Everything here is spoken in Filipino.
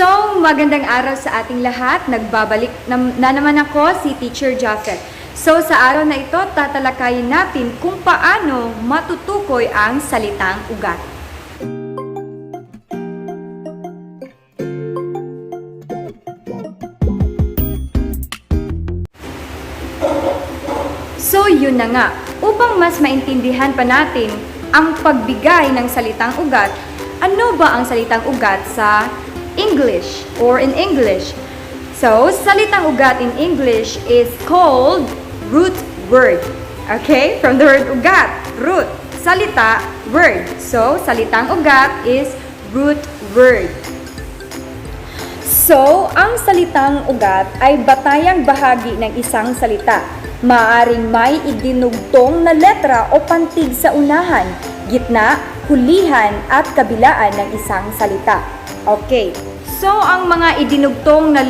So, magandang araw sa ating lahat. Nagbabalik na, na naman ako, si Teacher Jafet. So, sa araw na ito, tatalakayin natin kung paano matutukoy ang salitang ugat. So, yun na nga. Upang mas maintindihan pa natin ang pagbigay ng salitang ugat, ano ba ang salitang ugat sa English or in English? So, salitang ugat in English is called root word. Okay? From the word ugat, root. Salita, word. So, salitang ugat is root word. So, ang salitang ugat ay batayang bahagi ng isang salita. Maaring may idinugtong na letra o pantig sa unahan, gitna, hulihan at kabilaan ng isang salita. Okay. So, ang mga idinugtong na